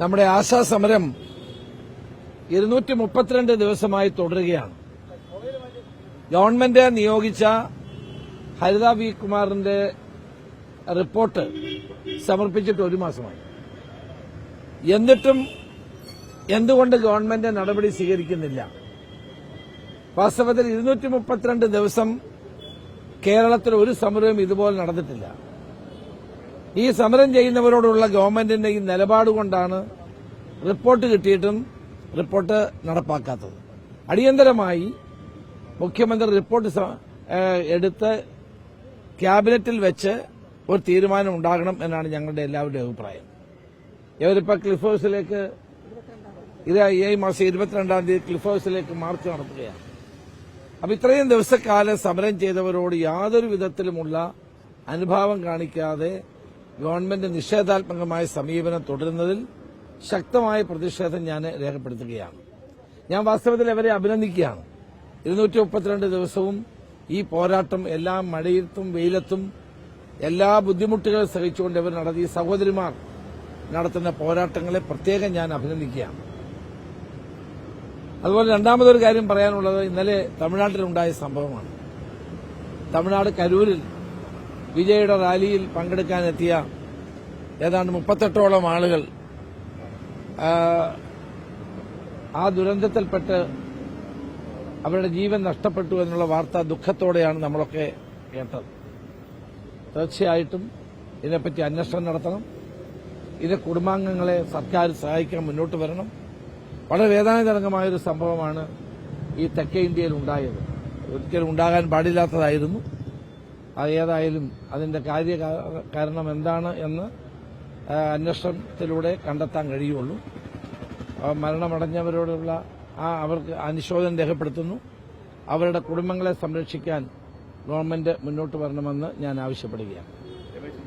നമ്മുടെ ആശാസമരം ഇരുന്നൂറ്റി മുപ്പത്തിരണ്ട് ദിവസമായി തുടരുകയാണ്. ഗവൺമെന്റ് നിയോഗിച്ച ഹരിത വി കുമാറിന്റെ റിപ്പോർട്ട് സമർപ്പിച്ചിട്ട് ഒരു മാസമായി. എന്നിട്ടും എന്തുകൊണ്ട് ഗവൺമെന്റ് നടപടി സ്വീകരിക്കുന്നില്ല? വാസ്തവത്തിൽ ഇരുന്നൂറ്റി മുപ്പത്തിരണ്ട് ദിവസം കേരളത്തിൽ ഒരു സമരവും ഇതുപോലെ നടന്നിട്ടില്ല. ഈ സമരം ചെയ്യുന്നവരോടുള്ള ഗവൺമെന്റിന്റെ ഈ നിലപാട് കൊണ്ടാണ് റിപ്പോർട്ട് കിട്ടിയിട്ടും റിപ്പോർട്ട് നടപ്പാക്കാത്തത്. അടിയന്തരമായി മുഖ്യമന്ത്രി റിപ്പോർട്ട് എടുത്ത് ക്യാബിനറ്റിൽ വെച്ച് ഒരു തീരുമാനം ഉണ്ടാകണം എന്നാണ് ഞങ്ങളുടെ എല്ലാവരുടെയും അഭിപ്രായം. ഇവരിപ്പോ ക്ലിഫ് ഹൗസിലേക്ക് ഇത് ഈ മാസം ഇരുപത്തിരണ്ടാം തീയതി ക്ലിഫ് ഹൗസിലേക്ക് മാർച്ച് നടത്തുകയാണ്. അപ്പൊ ഇത്രയും ദിവസക്കാലം സമരം ചെയ്തവരോട് യാതൊരു വിധത്തിലുമുള്ള അനുഭാവം കാണിക്കാതെ ഗവൺമെന്റ് നിഷേധാത്മകമായ സമീപനം തുടരുന്നതിൽ ശക്തമായ പ്രതിഷേധം ഞാൻ രേഖപ്പെടുത്തുകയാണ്. ഞാൻ വാസ്തവത്തിൽ അവരെ അഭിനന്ദിക്കുകയാണ്. ഇരുന്നൂറ്റി മുപ്പത്തിരണ്ട് ദിവസവും ഈ പോരാട്ടം എല്ലാ മഴയത്തും വെയിലത്തും എല്ലാ ബുദ്ധിമുട്ടുകളും സഹിച്ചുകൊണ്ട് ഇവർ നടത്തിയ സഹോദരിമാർ നടത്തുന്ന പോരാട്ടങ്ങളെ പ്രത്യേകം ഞാൻ അഭിനന്ദിക്കുകയാണ്. അതുപോലെ രണ്ടാമതൊരു കാര്യം പറയാനുള്ളത് ഇന്നലെ തമിഴ്നാട്ടിലുണ്ടായ സംഭവമാണ്. തമിഴ്നാട് കരൂരിൽ വിജയുടെ റാലിയിൽ പങ്കെടുക്കാനെത്തിയ ഏതാണ്ട് മുപ്പത്തെട്ടോളം ആളുകൾ ആ, ദുരന്തത്തിൽപ്പെട്ട് അവരുടെ ജീവൻ നഷ്ടപ്പെട്ടു എന്നുള്ള വാർത്ത ദുഃഖത്തോടെയാണ് നമ്മളൊക്കെ കേട്ടത്. തീർച്ചയായിട്ടും ഇതിനെപ്പറ്റി അന്വേഷണം നടത്തണം. ഇതിന്റെ കുടുംബാംഗങ്ങളെ സർക്കാർ സഹായിക്കാൻ മുന്നോട്ട് വരണം. വളരെ വേദനാജനകമായൊരു സംഭവമാണ് ഈ തെക്കേ ഇന്ത്യയിൽ ഉണ്ടായത്. ഒരിക്കലും ഉണ്ടാകാൻ പാടില്ലാത്തതായിരുന്നു. അത് ഏതായാലും അതിന്റെ കാര്യ കാരണം എന്താണ് എന്ന് അന്വേഷണത്തിലൂടെ കണ്ടെത്താൻ കഴിയുള്ളൂ. മരണമടഞ്ഞവരോടുള്ള ആ അവർക്ക് അനുശോചനം രേഖപ്പെടുത്തുന്നു. അവരുടെ കുടുംബങ്ങളെ സംരക്ഷിക്കാൻ ഗവൺമെന്റ് മുന്നോട്ട് വരണമെന്ന് ഞാൻ ആവശ്യപ്പെടുകയാണ്.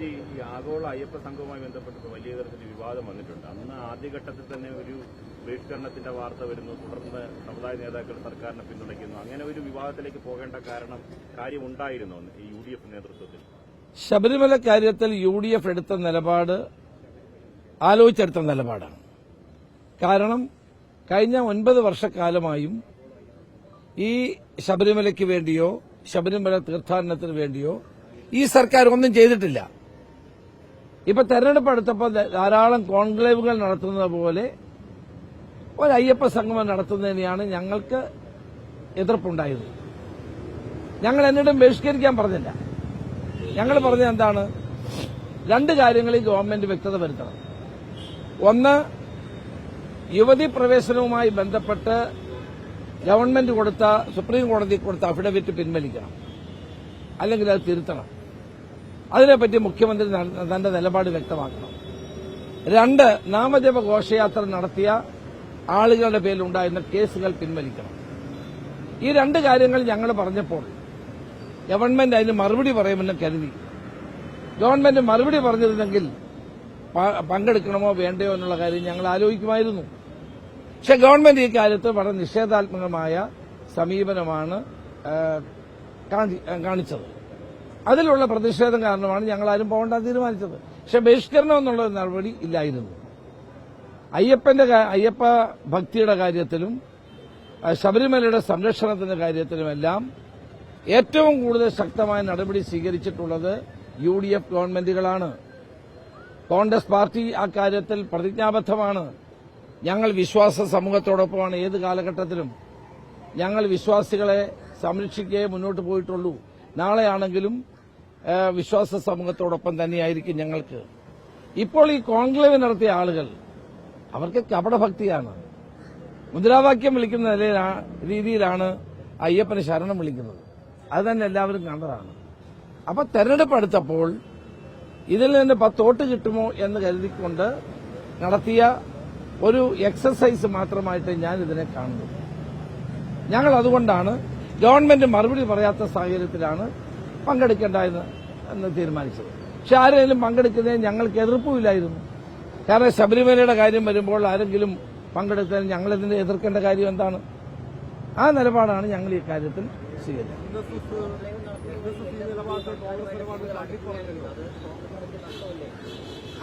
ഈ ആഗോള അയ്യപ്പ സംഘവുമായി ബന്ധപ്പെട്ട് വലിയ തരത്തിൽ വിവാദം വന്നിട്ടുണ്ട്. അന്ന് ആദ്യഘട്ടത്തിൽ തന്നെ ഒരു ബഹിഷ്കരണത്തിന്റെ വാർത്ത വരുന്നു തുടർന്ന് സമുദായ നേതാക്കൾ സർക്കാരിനെ പിന്തുണയ്ക്കുന്നു. അങ്ങനെ ഒരു വിവാദത്തിലേക്ക് പോകേണ്ട കാരണം കാര്യമുണ്ടായിരുന്നു ഈ യു ഡി എഫ് നേതൃത്വത്തിൽ. ശബരിമല കാര്യത്തിൽ യു ഡി എഫ് എടുത്ത നിലപാട് ആലോചിച്ചെടുത്ത നിലപാടാണ്. കാരണം കഴിഞ്ഞ ഒൻപത് വർഷക്കാലമായും ഈ ശബരിമലയ്ക്ക് വേണ്ടിയോ ശബരിമല തീർത്ഥാടനത്തിന് വേണ്ടിയോ ഈ സർക്കാർ ഒന്നും ചെയ്തിട്ടില്ല. ഇപ്പൊ തെരഞ്ഞെടുപ്പ് അടുത്തപ്പോൾ ധാരാളം കോൺക്ലേവുകൾ നടത്തുന്നത് പോലെ ഒരു അയ്യപ്പ സംഗമം നടത്തുന്നതിനെയാണ് ഞങ്ങൾക്ക് എതിർപ്പുണ്ടായത്. ഞങ്ങൾ എന്നിട്ടും ബഹിഷ്കരിക്കാൻ പറഞ്ഞില്ല. ഞങ്ങൾ പറഞ്ഞത് എന്താണ്? രണ്ട് കാര്യങ്ങളിൽ ഗവൺമെന്റ് വ്യക്തത വരുത്തണം. ഒന്ന് യുവതി പ്രവേശനവുമായി ബന്ധപ്പെട്ട് ഗവൺമെന്റ് കൊടുത്ത സുപ്രീം കോടതി കൊടുത്ത അഫിഡവിറ്റ് പിൻവലിക്കണം. അല്ലെങ്കിൽ അത് തിരുത്തണം. അതിനെപ്പറ്റി മുഖ്യമന്ത്രി തന്റെ നിലപാട് വ്യക്തമാക്കണം. രണ്ട് നാമജപ ഘോഷയാത്ര നടത്തിയ ആളുകളുടെ പേരിലുണ്ടായിരുന്ന കേസുകൾ പിൻവലിക്കണം. ഈ രണ്ട് കാര്യങ്ങൾ ഞങ്ങൾ പറഞ്ഞപ്പോൾ ഗവൺമെന്റ് അതിന് മറുപടി പറയുമെന്ന് കരുതി. ഗവൺമെന്റ് മറുപടി പറഞ്ഞിരുന്നെങ്കിൽ പങ്കെടുക്കണമോ വേണ്ടയോ എന്നുള്ള കാര്യം ഞങ്ങൾ ആലോചിക്കുമായിരുന്നു. പക്ഷെ ഗവൺമെന്റ് ഈ കാര്യത്തിൽ വളരെ നിഷേധാത്മകമായ സമീപനമാണ് കാണിച്ചത്. അതിലുള്ള പ്രതിഷേധം കാരണമാണ് ഞങ്ങൾ ആരും പോകേണ്ട തീരുമാനിച്ചത്. പക്ഷെ ബഹിഷ്കരണം എന്നുള്ള നടപടി ഇല്ലായിരുന്നു. അയ്യപ്പന്റെ അയ്യപ്പ ഭക്തിയുടെ കാര്യത്തിലും ശബരിമലയുടെ സംരക്ഷണത്തിന്റെ കാര്യത്തിലുമെല്ലാം ഏറ്റവും കൂടുതൽ ശക്തമായ നടപടി സ്വീകരിച്ചിട്ടുള്ളത് യു ഡി എഫ് ഗവൺമെന്റുകളാണ്. കോൺഗ്രസ് പാർട്ടി ആ കാര്യത്തിൽ പ്രതിജ്ഞാബദ്ധമാണ്. ഞങ്ങൾ വിശ്വാസ സമൂഹത്തോടൊപ്പമാണ് ഏത് കാലഘട്ടത്തിലും. ഞങ്ങൾ വിശ്വാസികളെ സംരക്ഷിക്കേ മുന്നോട്ട് പോയിട്ടുള്ളൂ. നാളെയാണെങ്കിലും വിശ്വാസ സമൂഹത്തോടൊപ്പം തന്നെയായിരിക്കും ഞങ്ങൾക്ക്. ഇപ്പോൾ ഈ കോൺക്ലേവ് നടത്തിയ ആളുകൾ അവർക്ക് കപട ഭക്തിയാണ്. മുദ്രാവാക്യം വിളിക്കുന്ന നിലയിലാ- രീതിയിലാണ് അയ്യപ്പന് ശരണം വിളിക്കുന്നത്. അത് തന്നെ എല്ലാവരും കണ്ടതാണ്. അപ്പൊ തെരഞ്ഞെടുപ്പ് അടുത്തപ്പോൾ ഇതിൽ നിന്ന് പത്തോട്ട് കിട്ടുമോ എന്ന് കരുതിക്കൊണ്ട് നടത്തിയ ഒരു എക്സസൈസ് മാത്രമായിട്ട് ഞാൻ ഇതിനെ കാണുന്നു. ഞങ്ങൾ അതുകൊണ്ടാണ് ഗവൺമെന്റ് മറുപടി പറയാത്ത സാഹചര്യത്തിലാണ് പങ്കെടുക്കേണ്ട എന്ന് എന്ന് തീരുമാനിച്ചത്. പക്ഷെ ആരെങ്കിലും പങ്കെടുക്കുന്നതിന് ഞങ്ങൾക്ക് എതിർപ്പുമില്ലായിരുന്നു കാരണം ശബരിമലയുടെ കാര്യം വരുമ്പോൾ ആരെങ്കിലും പങ്കെടുത്താൽ ഞങ്ങൾ ഇതിനെ എതിർക്കേണ്ട കാര്യം എന്താണ്? ആ നിലപാടാണ് ഞങ്ങൾ ഈ കാര്യത്തിൽ സ്വീകരിച്ചത്.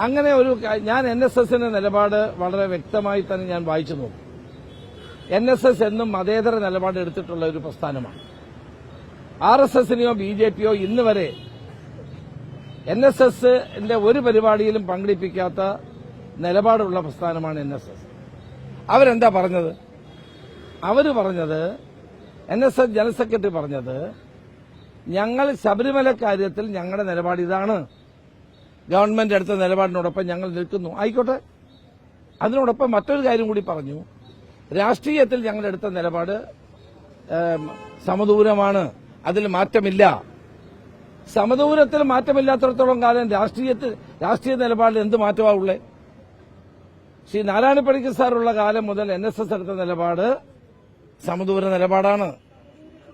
അങ്ങനെ ഒരു ഞാൻ എൻ എസ് എസിന്റെ നിലപാട് വളരെ വ്യക്തമായി തന്നെ ഞാൻ വായിച്ചു നോക്കും. എൻ എസ് എസ് എന്നും മതേതര നിലപാട് എടുത്തിട്ടുള്ള ഒരു പ്രസ്ഥാനമാണ്. ആർ എസ് എസിനെയോ ബി ജെ പിയോ ഇന്ന് വരെ എൻ എസ് എസിന്റെ ഒരു പരിപാടിയിലും പങ്കെടുപ്പിക്കാത്ത നിലപാടുള്ള പ്രസ്ഥാനമാണ് എൻ എസ് എസ്. അവരെന്താ പറഞ്ഞത്? അവർ പറഞ്ഞത് N S S general secretary പറഞ്ഞത് ഞങ്ങൾ ശബരിമല കാര്യത്തിൽ ഞങ്ങളുടെ നിലപാട് ഇതാണ്. ഗവൺമെന്റ് എടുത്ത നിലപാടിനോടൊപ്പം ഞങ്ങൾ നിൽക്കുന്നു. ആയിക്കോട്ടെ. അതിനോടൊപ്പം മറ്റൊരു കാര്യം കൂടി പറഞ്ഞു. രാഷ്ട്രീയത്തിൽ ഞങ്ങൾ എടുത്ത നിലപാട് സമദൂരമാണ്. അതിൽ മാറ്റമില്ല. സമദൂരത്തിൽ മാറ്റമില്ലാത്തടത്തോളം കാലം രാഷ്ട്രീയത്തിൽ രാഷ്ട്രീയ നിലപാടിൽ എന്ത് മാറ്റമാവുള്ളേ ശ്രീ നാരായണ പണിക്കർ സാറുള്ള കാലം മുതൽ എൻ എസ് എസ് എടുത്ത നിലപാട് സമദൂര നിലപാടാണ്.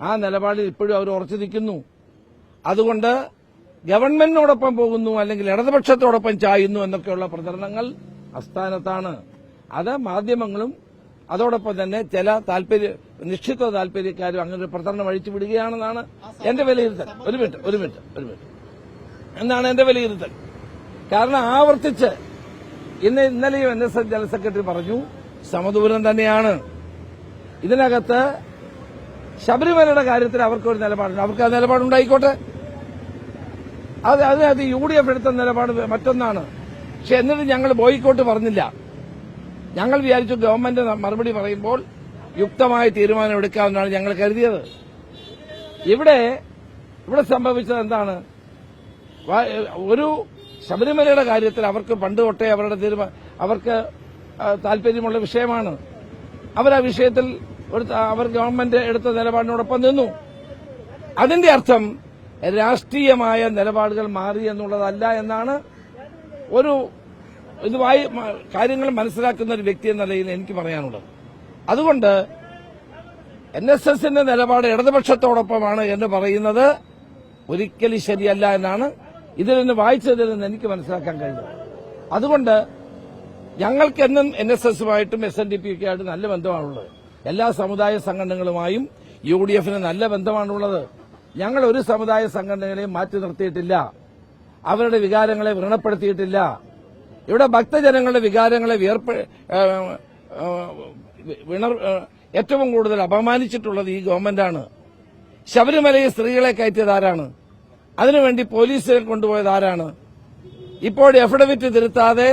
ആ നിലപാടിൽ ഇപ്പോഴും അവർ ഉറച്ചു നിൽക്കുന്നു. അതുകൊണ്ട് ഗവൺമെന്റിനോടൊപ്പം പോകുന്നു അല്ലെങ്കിൽ ഇടതുപക്ഷത്തോടൊപ്പം ചായുന്നു എന്നൊക്കെയുള്ള പ്രചരണങ്ങൾ അസ്ഥാനത്താണ് അത് മാധ്യമങ്ങളും അതോടൊപ്പം തന്നെ ചില താല്പര്യ നിശ്ചിത താല്പര്യക്കാരും അങ്ങനെ ഒരു പ്രചരണം അഴിച്ചു വിടുകയാണെന്നാണ് എന്റെ വിലയിരുത്തൽ. ഒരു മിനിറ്റ് ഒരു മിനിറ്റ് ഒരു മിനിറ്റ്. എന്നാണ് എന്റെ വിലയിരുത്തൽ. കാരണം ആവർത്തിച്ച് ഇന്ന് ഇന്നലെയും N S S general secretary പറഞ്ഞു സമദൂരം തന്നെയാണ്. ഇതിനകത്ത് ശബരിമലയുടെ കാര്യത്തിൽ അവർക്കൊരു നിലപാടുണ്ട്. അവർക്ക് ആ നിലപാടുണ്ടായിക്കോട്ടെ. അത് അതിനകത്ത് യു ഡി എഫ് എടുത്ത നിലപാട് മറ്റൊന്നാണ്. പക്ഷെ എന്നിട്ട് ഞങ്ങൾ ബോയ്ക്കോട്ട് പറഞ്ഞില്ല. ഞങ്ങൾ വിചാരിച്ചു ഗവൺമെന്റ് മറുപടി പറയുമ്പോൾ യുക്തമായ തീരുമാനം എടുക്കാമെന്നാണ് ഞങ്ങൾ കരുതിയത്. ഇവിടെ ഇവിടെ സംഭവിച്ചത് എന്താണ്? ഒരു ശബരിമലയുടെ കാര്യത്തിൽ അവർക്ക് പണ്ട് തൊട്ടേ അവരുടെ അവർക്ക് താല്പര്യമുള്ള വിഷയമാണ്. അവർ ആ വിഷയത്തിൽ അവർ ഗവൺമെന്റ് എടുത്ത നിലപാടിനോടൊപ്പം നിന്നു. അതിന്റെ അർത്ഥം രാഷ്ട്രീയമായ നിലപാടുകൾ മാറി എന്നുള്ളതല്ല എന്നാണ് ഒരു ഇതുമായി കാര്യങ്ങൾ മനസ്സിലാക്കുന്ന ഒരു വ്യക്തി എന്ന നിലയിൽ എനിക്ക് പറയാനുള്ളത്. അതുകൊണ്ട് എൻ എസ് എസിന്റെ നിലപാട് ഇടതുപക്ഷത്തോടൊപ്പമാണ് എന്ന് പറയുന്നത് ഒരിക്കലും ശരിയല്ല എന്നാണ് ഇതിൽ നിന്ന് വായിച്ചതിൽ നിന്ന് എനിക്ക് മനസ്സിലാക്കാൻ കഴിയും. അതുകൊണ്ട് ഞങ്ങൾക്ക് എന്നും എൻ എസ് എസുമായിട്ടും എസ് എൻ ഡി പി ഒക്കെ ആയിട്ട് നല്ല ബന്ധമാണുള്ളത്. എല്ലാ സമുദായ സംഘടനകളുമായും യു ഡി എഫിന് നല്ല ബന്ധമാണുള്ളത്. ഞങ്ങൾ ഒരു സമുദായ സംഘടനകളെയും മാറ്റി നിർത്തിയിട്ടില്ല. അവരുടെ വികാരങ്ങളെ വ്രണപ്പെടുത്തിയിട്ടില്ല. ഇവിടെ ഭക്തജനങ്ങളുടെ വികാരങ്ങളെ വിയർപ്പ് ഏറ്റവും കൂടുതൽ അപമാനിച്ചിട്ടുള്ളത് ഈ ഗവൺമെന്റാണ്. ശബരിമലയിൽ സ്ത്രീകളെ കയറ്റിയത് ആരാണ്? അതിനുവേണ്ടി പോലീസിനെ കൊണ്ടുപോയത് ആരാണ്? ഇപ്പോൾ എഫിഡവിറ്റ് തിരുത്താതെ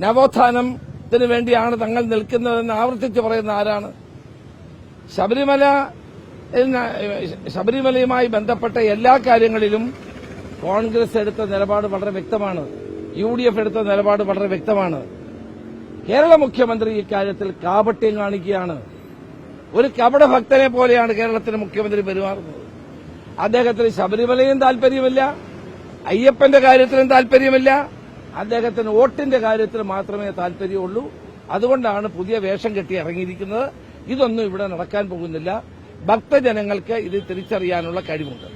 നവോത്ഥാനത്തിന് വേണ്ടിയാണ് തങ്ങൾ നിൽക്കുന്നതെന്ന് ആവർത്തിച്ച് പറയുന്ന ആരാണ്? ശബരിമല ശബരിമലയുമായി ബന്ധപ്പെട്ട എല്ലാ കാര്യങ്ങളിലും കോൺഗ്രസ് എടുത്ത നിലപാട് വളരെ വ്യക്തമാണ്. യു ഡി എഫ് എടുത്ത നിലപാട് വളരെ വ്യക്തമാണ്. കേരള മുഖ്യമന്ത്രി ഇക്കാര്യത്തിൽ കാപട്യം കാണിക്കുകയാണ്. ഒരു കപടഭക്തനെ പോലെയാണ് കേരളത്തിലെ മുഖ്യമന്ത്രി പെരുമാറുന്നത്. അദ്ദേഹത്തിന് ശബരിമലയും താല്പര്യമില്ല. അയ്യപ്പന്റെ കാര്യത്തിലും താല്പര്യമില്ല. അദ്ദേഹത്തിന് വോട്ടിന്റെ കാര്യത്തിൽ മാത്രമേ താല്പര്യമുള്ളൂ. അതുകൊണ്ടാണ് പുതിയ വേഷം കെട്ടി ഇറങ്ങിയിരിക്കുന്നത്. ഇതൊന്നും ഇവിടെ നടക്കാൻ പോകുന്നില്ല. ഭക്തജനങ്ങൾക്ക് ഇത് തിരിച്ചറിയാനുള്ള കഴിവുണ്ട്.